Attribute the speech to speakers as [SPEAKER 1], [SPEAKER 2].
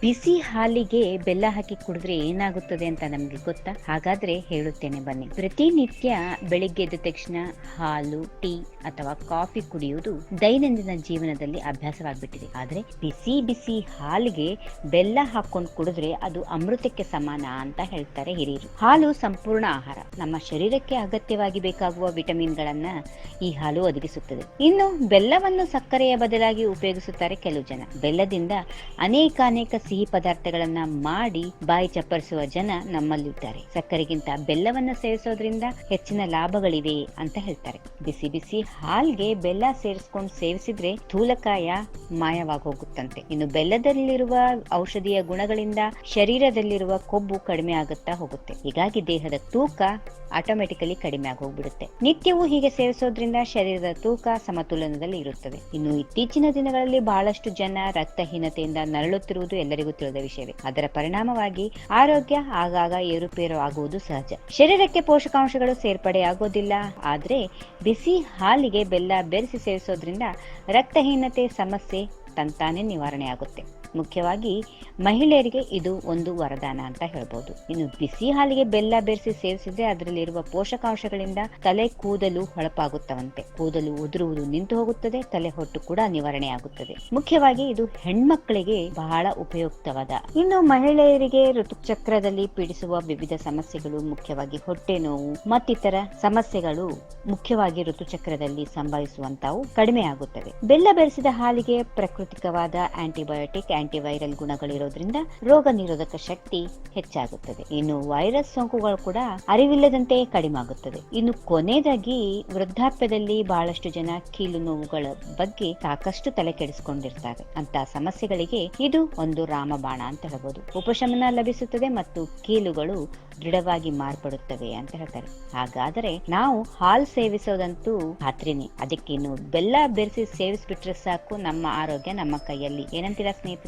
[SPEAKER 1] ಬಿಸಿ ಹಾಲಿಗೆ ಬೆಲ್ಲ ಹಾಕಿ ಕುಡಿದ್ರೆ ಏನಾಗುತ್ತದೆ ಅಂತ ನಮ್ಗೆ ಗೊತ್ತಾ? ಹಾಗಾದ್ರೆ ಹೇಳುತ್ತೇನೆ ಬನ್ನಿ. ಪ್ರತಿನಿತ್ಯ ಬೆಳಿಗ್ಗೆ ಎದ್ದ ತಕ್ಷಣ ಹಾಲು, ಟೀ ಅಥವಾ ಕಾಫಿ ಕುಡಿಯುವುದು ದೈನಂದಿನ ಜೀವನದಲ್ಲಿ ಅಭ್ಯಾಸವಾಗ್ಬಿಟ್ಟಿದೆ. ಆದ್ರೆ ಬಿಸಿ ಬಿಸಿ ಹಾಲಿಗೆ ಬೆಲ್ಲ ಹಾಕೊಂಡು ಕುಡಿದ್ರೆ ಅದು ಅಮೃತಕ್ಕೆ ಸಮಾನ ಅಂತ ಹೇಳ್ತಾರೆ ಹಿರಿಯರು. ಹಾಲು ಸಂಪೂರ್ಣ ಆಹಾರ. ನಮ್ಮ ಶರೀರಕ್ಕೆ ಅಗತ್ಯವಾಗಿ ಬೇಕಾಗುವ ವಿಟಮಿನ್ಗಳನ್ನ ಈ ಹಾಲು ಒದಗಿಸುತ್ತದೆ. ಇನ್ನು ಬೆಲ್ಲವನ್ನು ಸಕ್ಕರೆಯ ಬದಲಾಗಿ ಉಪಯೋಗಿಸುತ್ತಾರೆ ಕೆಲವು ಜನ. ಬೆಲ್ಲದಿಂದ ಅನೇಕ ಅನೇಕ ಸಿಹಿ ಪದಾರ್ಥಗಳನ್ನ ಮಾಡಿ ಬಾಯಿ ಚಪ್ಪರಿಸುವ ಜನ ನಮ್ಮಲ್ಲಿದ್ದಾರೆ. ಸಕ್ಕರೆಗಿಂತ ಬೆಲ್ಲವನ್ನ ಸೇವಿಸೋದ್ರಿಂದ ಹೆಚ್ಚಿನ ಲಾಭಗಳಿವೆ ಅಂತ ಹೇಳ್ತಾರೆ. ಬಿಸಿ ಬಿಸಿ ಹಾಲ್ಗೆ ಬೆಲ್ಲ ಸೇರಿಸ್ಕೊಂಡು ಸೇವಿಸಿದ್ರೆ ಸ್ಥೂಲಕಾಯ ಮಾಯವಾಗೋಗುತ್ತಂತೆ. ಇನ್ನು ಬೆಲ್ಲದಲ್ಲಿರುವ ಔಷಧಿಯ ಗುಣಗಳಿಂದ ಶರೀರದಲ್ಲಿರುವ ಕೊಬ್ಬು ಕಡಿಮೆ ಆಗುತ್ತಾ ಹೋಗುತ್ತೆ. ಹೀಗಾಗಿ ದೇಹದ ತೂಕ ಆಟೋಮೆಟಿಕಲಿ ಕಡಿಮೆ ಆಗೋಗ್ಬಿಡುತ್ತೆ. ನಿತ್ಯವೂ ಹೀಗೆ ಸೇವಿಸೋದ್ರಿಂದ ಶರೀರದ ತೂಕ ಸಮತೋಲನದಲ್ಲಿ ಇರುತ್ತದೆ. ಇನ್ನು ಇತ್ತೀಚಿನ ದಿನಗಳಲ್ಲಿ ಬಹಳಷ್ಟು ಜನ ರಕ್ತಹೀನತೆಯಿಂದ ನರಳುತ್ತಿರುವುದು ಎಲ್ಲರಿಗೂ ತಿಳಿದ ವಿಷಯವೇ. ಅದರ ಪರಿಣಾಮವಾಗಿ ಆರೋಗ್ಯ ಆಗಾಗ ಏರುಪೇರು ಆಗುವುದು ಸಹಜ. ಶರೀರಕ್ಕೆ ಪೋಷಕಾಂಶಗಳು ಸೇರ್ಪಡೆ ಆಗೋದಿಲ್ಲ ಆದ್ರೆ ಬಿಸಿ ಹಾಲಿಗೆ ಬೆಲ್ಲ ಬೆರೆಸಿ ಸೇವಿಸೋದ್ರಿಂದ ರಕ್ತಹೀನತೆ, ಸಮಸ್ಯೆ, ತಂತಾನೆ ನಿವಾರಣೆ ಆಗುತ್ತೆ ಮುಖ್ಯವಾಗಿ ಮಹಿಳೆಯರಿಗೆ ಇದು ಒಂದು ವರದಾನ ಅಂತ ಹೇಳ್ಬೋದು. ಇನ್ನು ಬಿಸಿ ಹಾಲಿಗೆ ಬೆಲ್ಲ ಬೆರೆಸಿ ಸೇವಿಸಿದ್ರೆ ಅದರಲ್ಲಿರುವ ಪೋಷಕಾಂಶಗಳಿಂದ ತಲೆ ಕೂದಲು ಹೊಳಪಾಗುತ್ತವಂತೆ. ಕೂದಲು ಉದುರುವುದು ನಿಂತು ಹೋಗುತ್ತದೆ, ತಲೆ ಹೊಟ್ಟು ಕೂಡ ನಿವಾರಣೆ ಆಗುತ್ತದೆ. ಮುಖ್ಯವಾಗಿ ಇದು ಹೆಣ್ಮಕ್ಕಳಿಗೆ ಬಹಳ ಉಪಯುಕ್ತವಾದ. ಇನ್ನು ಮಹಿಳೆಯರಿಗೆ ಋತುಚಕ್ರದಲ್ಲಿ ಪೀಡಿಸುವ ವಿವಿಧ ಸಮಸ್ಯೆಗಳು, ಮುಖ್ಯವಾಗಿ ಹೊಟ್ಟೆ ನೋವು, ಮತ್ತಿತರ ಸಮಸ್ಯೆಗಳು ಮುಖ್ಯವಾಗಿ ಋತುಚಕ್ರದಲ್ಲಿ ಸಂಭವಿಸುವಂತವು ಕಡಿಮೆ ಬೆಲ್ಲ ಬೆರೆಸಿದ ಹಾಲಿಗೆ ಪ್ರಕೃತಿಕವಾದ ಆಂಟಿಬಯೋಟಿಕ್ ಆಂಟಿವೈರಲ್ ಗುಣಗಳಿರೋದ್ರಿಂದ ರೋಗ ನಿರೋಧಕ ಶಕ್ತಿ ಹೆಚ್ಚಾಗುತ್ತದೆ. ಇನ್ನು ವೈರಸ್ ಸೋಂಕುಗಳು ಕೂಡ ಅರಿವಿಲ್ಲದಂತೆ ಕಡಿಮೆ ಇನ್ನು ಕೊನೆಯದಾಗಿ ವೃದ್ಧಾಪ್ಯದಲ್ಲಿ ಬಹಳಷ್ಟು ಜನ ಕೀಲು ನೋವುಗಳ ಬಗ್ಗೆ ಸಾಕಷ್ಟು ತಲೆ ಕೆಡಿಸಿಕೊಂಡಿರ್ತಾರೆ ಅಂತ ಸಮಸ್ಯೆಗಳಿಗೆ ಇದು ಒಂದು ರಾಮಬಾಣ ಅಂತ ಹೇಳ್ಬೋದು. ಉಪಶಮನ ಲಭಿಸುತ್ತದೆ ಮತ್ತು ಕೀಲುಗಳು ದೃಢವಾಗಿ ಮಾರ್ಪಡುತ್ತವೆ ಅಂತ ಹೇಳ್ತಾರೆ. ಹಾಗಾದರೆ ನಾವು ಹಾಲ್ ಸೇವಿಸೋದಂತೂ ಖಾತ್ರಿನೇ. ಅದಕ್ಕೆ ಇನ್ನು ಬೆಲ್ಲ ಬೆರೆಸಿ ಸೇವಿಸ್ಬಿಟ್ರೆ ಸಾಕು. ನಮ್ಮ ಆರೋಗ್ಯ ನಮ್ಮ ಕೈಯಲ್ಲಿ. ಏನಂತೀರಾ ಸ್ನೇಹಿತರೆ?